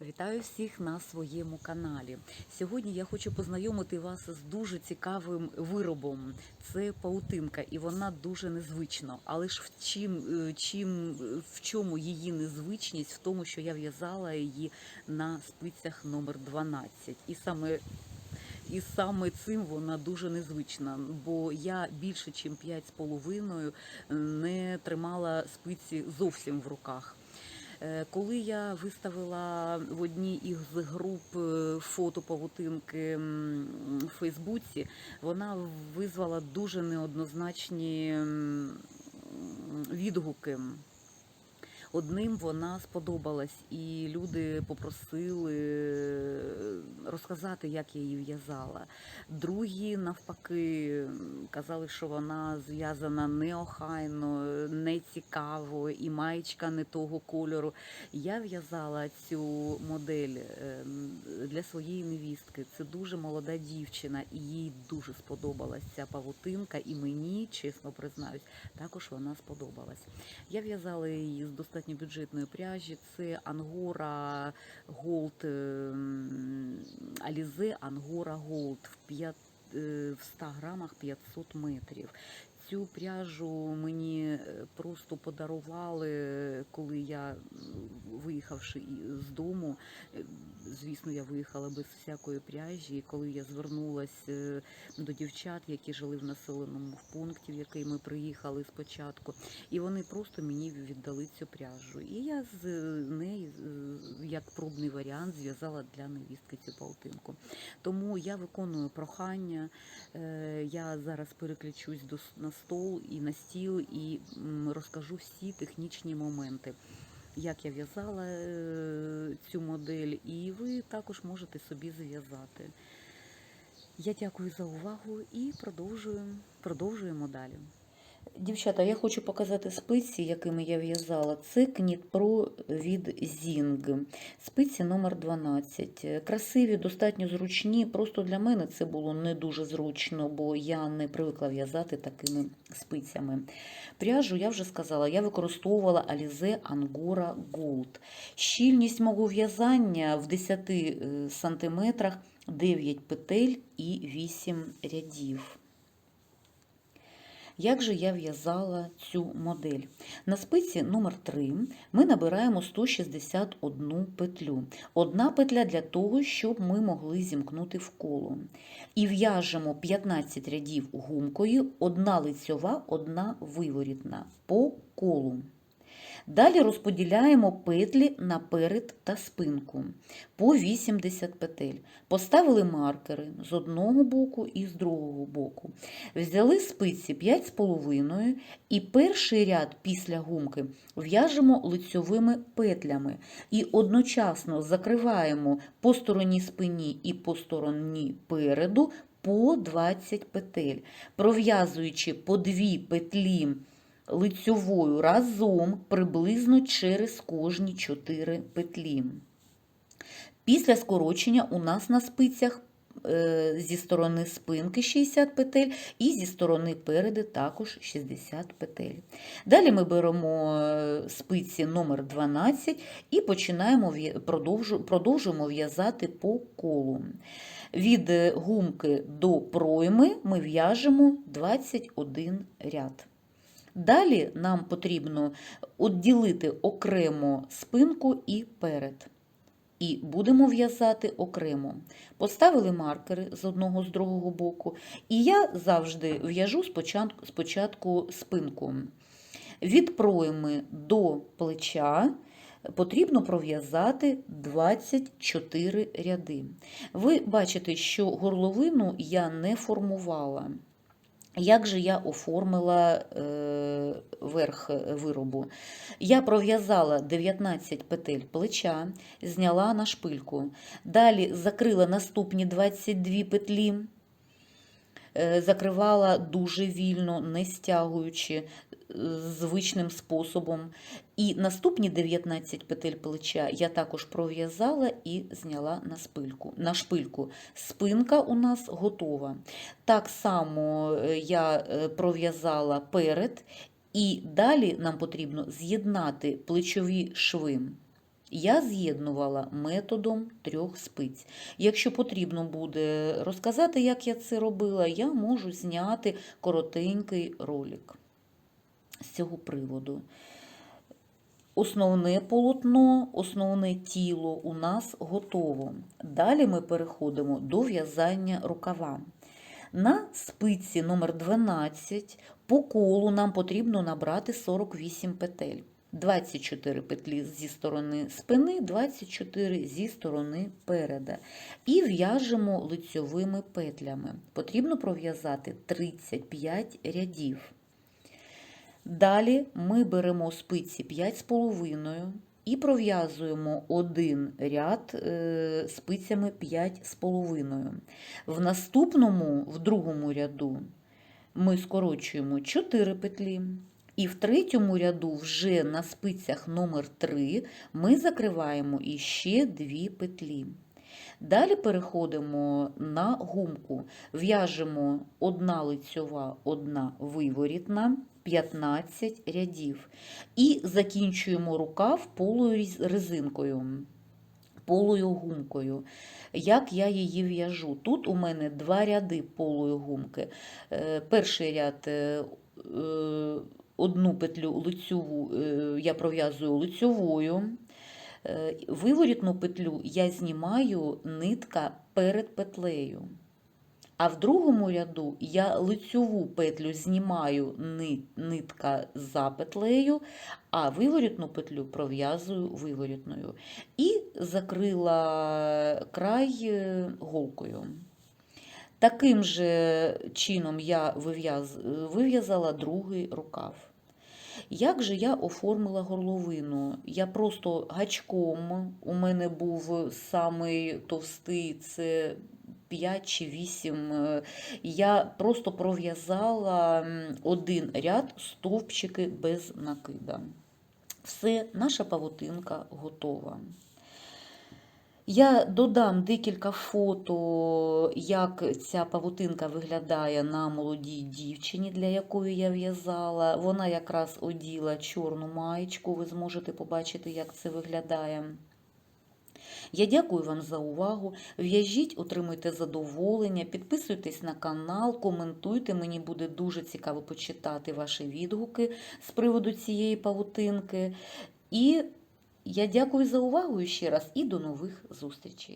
Вітаю всіх на своєму каналі. Сьогодні я хочу познайомити вас з дуже цікавим виробом. Це паутинка, і вона дуже незвична. Але ж в чим, е, чим е, в чому її незвичність? В тому, що я в'язала її на спицях номер 12. І саме і саме цим вона дуже незвична, бо я більше, ніж 5,5 не тримала спиці зовсім в руках. Е, Коли я виставила в одній із груп е, фото павутинки в Фейсбуці, вона визвала дуже неоднозначні відгуки. Одним вона сподобалась, і люди попросили е, розказати, як я її в'язала. Другі, навпаки, казали, що вона зв'язана неохайно, не цікаво, і маєчка не того кольору. Я в'язала цю модель е, для своєї невістки. Це дуже молода дівчина, і їй дуже сподобалась ця павутинка, і мені, чесно признаюсь, також вона сподобалась. Я в'язала її з достатньо бюджетної пряжі. Це Ангора Голд Алізе Ангора Голд в 5 е, в 100 грамах 500 метрів. Цю пряжу мені е, просто подарували, коли я, виїхавши з дому, е, звісно, я виїхала без всякої пряжі. І коли я звернулася е, до дівчат, які жили в населеному пункті, в який ми приїхали спочатку, і вони просто мені віддали цю пряжу. І я з неї, як пробний варіант, зв'язала для невістки цю паутинку. Тому я виконую прохання. Я зараз переключусь до на стол і на стіл і розкажу всі технічні моменти. Як я в'язала е, цю модель, і ви також можете собі зв'язати. Я дякую за увагу і продовжуємо, продовжуємо далі. Дівчата, я хочу показати спиці, якими я в'язала. Це Кніт від Zing. Спиці номер 12. Красиві, достатньо зручні. Просто для мене це було не дуже зручно, бо я не привикла в'язати такими спицями. Пряжу, я вже сказала, я використовувала Alize Angora Gold. Щільність мого в'язання в 10 е, сантиметрах 9 петель і 8 рядів. Як же я в'язала цю модель? На спиці номер 3 ми набираємо 161 петлю. Одна петля для того, щоб ми могли зімкнути в коло. І в'яжемо 15 рядів гумкою, одна лицьова, одна виворітна по колу. Далі розподіляємо петлі наперед та спинку по 80 петель. Поставили маркери з одного боку і з другого боку. Взяли спиці 5,5 і перший ряд після гумки в'яжемо лицьовими петлями і одночасно закриваємо по стороні спині і по стороні переду по 20 петель, пров'язуючи по дві петлі лицьовою разом приблизно через кожні 4 петлі. Після скорочення у нас на спицях е, зі сторони спинки 60 петель і зі сторони переди також 60 петель. Далі ми беремо е, спиці номер 12 і починаємо продовжуємо в'язати по колу. Від е, гумки до пройми ми в'яжемо 21 ряд. Далі нам потрібно відділити окремо спинку і перед. І будемо в'язати окремо. Поставили маркери з одного з другого боку, і я завжди в'яжу спочатку, спочатку спинку. Від пройми до плеча потрібно пров'язати 24 ряди. Ви бачите, що горловину я не формувала. Як же я оформила е, верх виробу? Я пров'язала 19 петель плеча, зняла на шпильку. Далі закрила наступні 22 петлі, е, закривала дуже вільно, не стягуючи е, звичним способом. І наступні 19 петель плеча я також пров'язала і зняла на шпильку. на шпильку. Спинка у нас готова. Так само е, я е, пров'язала перед, і далі нам потрібно з'єднати плечові шви я з'єднувала методом трьох спиць. Якщо потрібно буде розказати, як я це робила, я можу зняти коротенький ролик з цього приводу. Основне полотно, основне тіло у нас готово. Далі ми переходимо до в'язання рукава. На спиці номер 12 по колу нам потрібно набрати 48 петель. 24 петлі зі сторони спини, 24 зі сторони переда. І в'яжемо лицьовими петлями. Потрібно пров'язати 35 рядів. Далі ми беремо спиці 5,5 і пров'язуємо один ряд е, спицями 5,5. В наступному, в другому ряду, ми скорочуємо 4 петлі. І в третьому ряду вже на спицях номер 3 ми закриваємо іще 2 петлі. Далі переходимо на гумку, в'яжемо одна лицьова, одна виворітна, 15 рядів. І закінчуємо рукав полою резинкою, полою гумкою. Як я її в'яжу? Тут у мене два ряди полої гумки. Е, Перший ряд е, е, одну петлю лицьову я пров'язую лицьовою. Виворітну петлю я знімаю нитка перед петлею. А в другому ряду я лицьову петлю знімаю нитка за петлею, а виворітну петлю пров'язую виворітною. І закрила край е, голкою. Таким же чином я вив'яз- вив'язала другий рукав. Як же я оформила горловину? Я просто гачком, у мене був самий товстий, це 5 чи 8. е, Я просто пров'язала один ряд стовпчики без накида. Все, наша павутинка готова. Я додам декілька фото, як ця павутинка виглядає на молодій дівчині, для якої я в'язала. Вона якраз оділа чорну маєчку, ви зможете побачити, як це виглядає. Я дякую вам за увагу. В'яжіть, отримуйте задоволення, підписуйтесь на канал, коментуйте. Мені буде дуже цікаво почитати ваші відгуки з приводу цієї павутинки. І я дякую за увагу ще раз і до нових зустрічей.